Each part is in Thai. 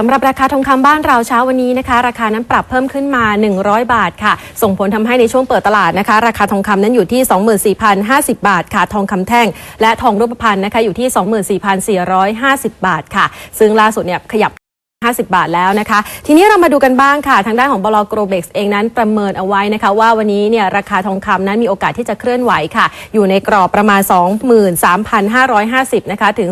สำหรับราคาทองคำบ้านเราเช้าวันนี้นะคะ ราคานั้นปรับเพิ่มขึ้นมา 100 บาทค่ะ ส่งผลทำให้ในช่วงเปิดตลาดนะคะ ราคาทองคำนั้นอยู่ที่ 24,050 บาทค่ะ ทองคำแท่ง และทองรูปพรรณนะคะอยู่ที่ 24,450 บาทค่ะ ซึ่งล่าสุดเนี่ยขยับ 50 บาทแล้วนะคะ ทีนี้เรามาดูกันบ้างค่ะ ทางด้านของบลโกรเบ็กเองนั้นประเมินเอาไว้นะคะ ว่าวันนี้เนี่ยราคาทองคำนั้นมีโอกาสที่จะเคลื่อนไหวค่ะ อยู่ในกรอบประมาณ 23,550 นะคะถึง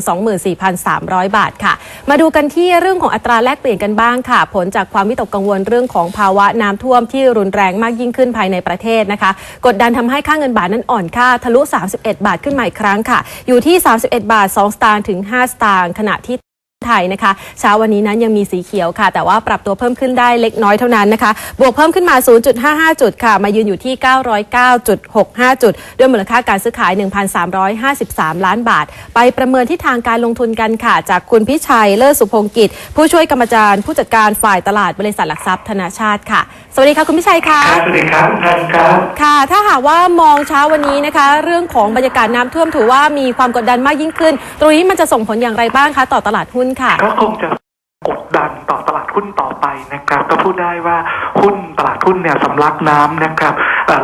24,300 บาทค่ะ มาดูกันที่เรื่องของอัตราแลกเปลี่ยนกันบ้างค่ะ ผลจากความวิตกกังวลเรื่องของภาวะน้ำท่วมที่รุนแรงมากยิ่งขึ้นภายในประเทศนะคะ กดดันทำให้ค่าเงินบาทนั้นอ่อนค่าทะลุ 31 บาทขึ้นมาอีกครั้งค่ะ อยู่ที่ 31 บาท 2 สตางค์ถึง 5 สตางค์ขณะที่ ไทยนะคะ เช้าวันนี้นั้นยังมีสีเขียวค่ะ แต่ว่าปรับตัวเพิ่มขึ้นได้เล็กน้อยเท่านั้นนะคะ บวกเพิ่มขึ้นมา 0.55 จุดค่ะ มายืนอยู่ที่ 909.65 จุด ด้วยมูลค่าการซื้อขาย 1,353 ล้านบาท ไปประเมินที่ทางการลงทุนกันค่ะ จากคุณพิชัยเลิศสุพงกิจ ผู้ช่วยกรรมการผู้จัดการฝ่ายตลาดบริษัทหลักทรัพย์ธนาชาติค่ะ สวัสดีค่ะคุณพิชัยค่ะครับสวัสดีครับทุกท่านครับค่ะ ถ้าหากว่ามองเช้าวันนี้นะคะ เรื่องของบรรยากาศน้ำท่วมถือว่ามีความกดดันมากยิ่งขึ้น ตรงนี้มันจะส่งผลอย่างไรบ้างคะ ต่อตลาดหุ้นค่ะ ก็คงจะกดดันต่อตลาดหุ้นต่อไปนะครับ ก็พูดได้ว่าหุ้นตลาดหุ้นเนี่ยสำลักน้ำนะครับ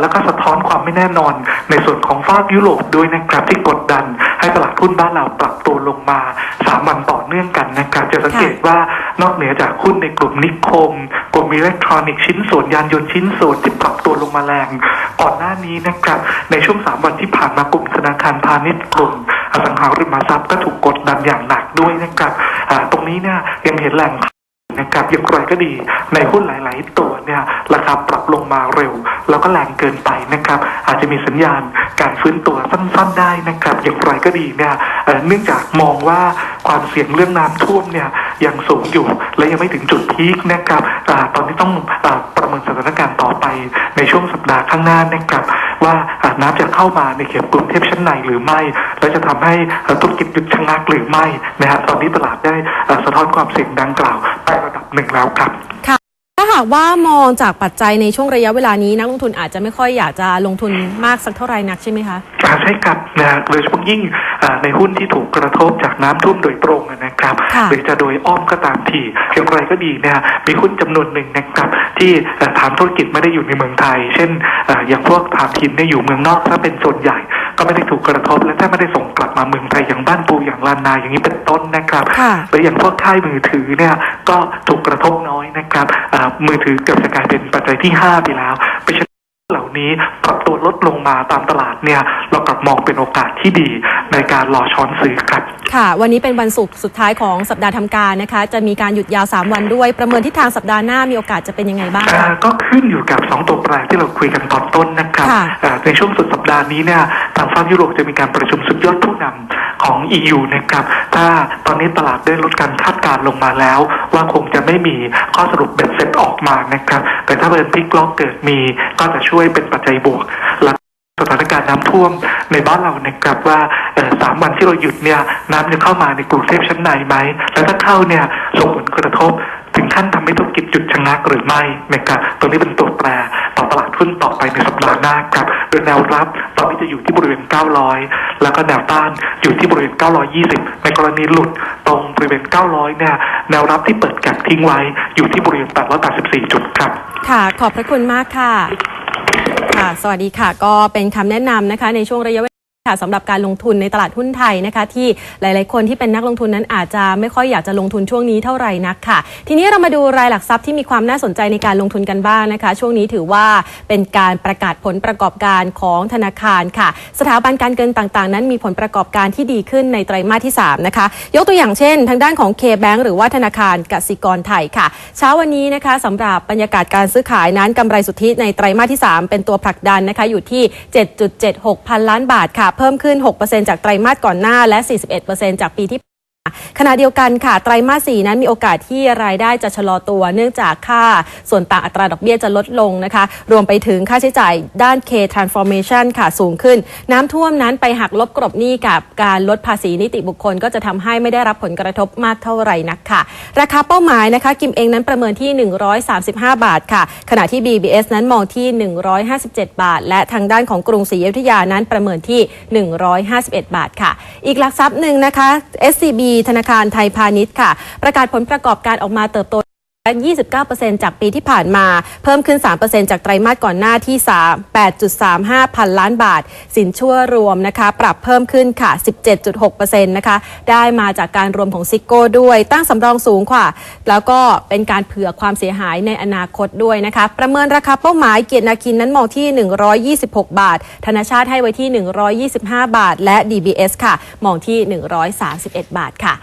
แล้วก็สะท้อนความไม่แน่นอนในส่วนของภาคยุโรปด้วยนะครับที่กดดันให้ตลาดหุ้นบ้านเราปรับตัวลงมาสามวันต่อเนื่องกันนะครับ จะสังเกตว่านอกเหนือจากหุ้นในกลุ่มนิคม กลุ่มอิเล็กทรอนิกส์ชิ้นส่วนยานยนต์ชิ้นส่วนที่ปรับตัวลงมาแรงก่อนหน้านี้นะครับ ในช่วงสามวันที่ผ่านมากลุ่มธนาคารพาณิชย์กลุ่ม อสังหาริมทรัพย์ก็ถูกกดดันอย่างหนักด้วยนะครับตรงนี้เนี่ยยังเห็นแหล่งนะครับอย่างไรก็ดีในหุ้นหลาย ๆ ตัวเนี่ยราคาปรับลงมาเร็ว แล้วก็แรงเกินไปนะครับ อาจจะมีสัญญาณการฟื้นตัวสั้น ๆ ได้นะครับ อย่างไรก็ดีเนี่ยเนื่องจากมองว่าความเสี่ยงเรื่องน้ำท่วมเนี่ยยังสูงอยู่ และยังไม่ถึงจุดพีคนะครับอตอนนี้ต้องอ ข้างหน้านะครับว่าอ่าน้ำจะเข้ามาในเขตกรุงเทพชั้นในหรือไม่ และจะทำให้เอ่อธุรกิจหยุดชะงักหรือไม่นะฮะตอนนี้ตลาดได้เอ่อสะท้อนความเสี่ยงดังกล่าวไประดับหนึ่งแล้วครับถ้าหากว่ามองจากปัจจัยในช่วงระยะเวลานี้นักลงทุนอาจจะไม่ค่อยอยากจะลงทุนมากสักเท่าไหร่นักใช่ไหมคะอ่าใช่ครับนะฮะโดยเฉพาะยิ่งอ่าในหุ้นที่ถูกกระทบจากน้ำท่วมโดยตรงนะครับค่ะหรือจะโดยอ้อมก็ตามทีอย่างไรก็ดีเนี่ยมีหุ้นจำนวนหนึ่งนะครับ ที่เอ่อฐานธุรกิจไม่ได้อยู่ในเมืองไทย เช่นเอ่ออย่างพวกฐานทินเนี่ยอยู่เมืองนอกถ้าเป็นส่วนใหญ่ก็ไม่ได้ถูกกระทบ และถ้าไม่ได้ส่งกลับมาเมืองไทยอย่างบ้านปูอย่างลานนาอย่างนี้เป็นต้นนะครับค่ะหรืออย่างพวกค่ายมือถือเนี่ยก็ถูกกระทบน้อยนะครับอ่ามือถือเกือบจะกลายเป็นปัจจัยที่ห้าไปแล้วไปฉะนั้น เหล่านี้ปรับตัวลดลงมาตามตลาดเนี่ย เรากลับมองเป็นโอกาสที่ดีในการรอช้อนซื้อครับค่ะ วันนี้เป็นวันศุกร์สุดท้ายของสัปดาห์ทำการนะคะ จะมีการหยุดยาว 3 วันด้วย ประเมินทิศทางสัปดาห์หน้ามีโอกาสจะเป็นยังไงบ้างอ่าคะก็ขึ้นอยู่กับ 2 ตัวแปรที่เราคุยกันตอนต้นนะครับค่ะอ่าในช่วงสุดสัปดาห์นี้เนี่ยทางฝั่งยุโรปจะมีการประชุมสุดยอดผู้นำ ของ EU นะครับ ถ้าตอนนี้ตลาดได้ลดการคาดการณ์ลงมาแล้ว ว่าคงจะไม่มีข้อสรุปเบ็ดเสร็จออกมานะครับ แต่ถ้าเป็นพลิกล็อกเกิดมีก็จะช่วยเป็นปัจจัยบวกและสถานการณ์น้ำท่วมในบ้านเรานะครับว่าสามวันที่เราหยุดเนี่ยน้ำจะเข้ามาในกรุงเทพชั้นในไหม แล้วถ้าเข้าเนี่ยส่งผลกระทบ ถึงขั้นทำให้ธุรกิจหยุดชะงักหรือไม่นะครับตรงนี้เป็นตัวแปรต่อตลาดหุ้นต่อไปในสัปดาห์หน้าครับโดยแนวรับตอนนี้จะอยู่ที่บริเวณ 900 แล้วก็แนวต้านอยู่ที่บริเวณ 920 ในกรณีหลุดตรงบริเวณ 900 เนี่ยแนวรับที่เปิดก็บทิ้งไว้อยู่ที่บริเวณ 884 จุดครับ ค่ะขอบพระคุณมากค่ะ ค่ะ สวัสดีค่ะ ก็เป็นคำแนะนำนะคะในช่วงระยะเวลา ค่ะสำหรับการลงทุนในตลาดหุ้นไทยนะคะที่หลาย ๆ คนที่เป็นนักลงทุนนั้นอาจจะไม่ค่อยอยากจะลงทุนช่วงนี้เท่าไหร่นักค่ะ ทีนี้เรามาดูรายหลักทรัพย์ที่มีความน่าสนใจในการลงทุนกันบ้างนะคะ ช่วงนี้ถือว่าเป็นการประกาศผลประกอบการของธนาคารค่ะ สถาบันการเงินต่าง ๆ นั้นมีผลประกอบการที่ดีขึ้นในไตรมาสที่ 3 นะคะ ยกตัวอย่างเช่น ทางด้านของ K-Bank หรือว่าธนาคารกสิกรไทยค่ะ เช้าวันนี้นะคะสำหรับบรรยากาศการซื้อขายนั้นกำไรสุทธิในไตรมาสที่ 3 เป็นตัวผลักดันนะคะอยู่ที่ 7.76 พันล้านบาทค่ะเพิ่มขึ้น 6%จากไตรมาสก่อนหน้าและ 41%จากปีที่ ขณะเดียวกันค่ะ ไตรมาส4นั้นมีโอกาสที่รายได้จะชะลอตัว เนื่องจากค่าส่วนต่างอัตราดอกเบี้ยจะลดลงนะคะ รวมไปถึงค่าใช้จ่ายด้าน K transformation ค่ะสูงขึ้น น้ำท่วมนั้นไปหักลบกรบหนี้กับการลดภาษีนิติบุคคล ก็จะทำให้ไม่ได้รับผลกระทบมากเท่าไหร่นักค่ะ ราคาเป้าหมายนะคะกิมเองนั้นประเมินที่ 135 บาทค่ะ ขณะที่ BBS นั้นมองที่ 157 บาท และทางด้านของกรุงศรีอยุธยานั้นประเมินที่ 151 บาทค่ะ อีกหลักทรัพย์หนึ่งนะคะ SCB ธนาคารไทยพาณิชย์ค่ะ ประกาศผลประกอบการออกมาเติบโต 29%จากปีที่ผ่านมา เพิ่มขึ้น 3%จากไตรมาสก่อนหน้าที่ 8.35 พันล้านบาท สินชั่วรวมนะคะ ปรับเพิ่มขึ้นค่ะ 17.6%นะคะ ได้มาจากการรวมของซิโก้ด้วย ตั้งสำรองสูงค่ะ แล้วก็เป็นการเผื่อความเสียหายในอนาคตด้วยนะคะ ประเมินราคาเป้าหมายเกียรตินาคินนั้นมองที่ 126 บาท ธนาชาติให้ไว้ที่ 125 บาท และ DBS ค่ะ มองที่ 131 บาทค่ะ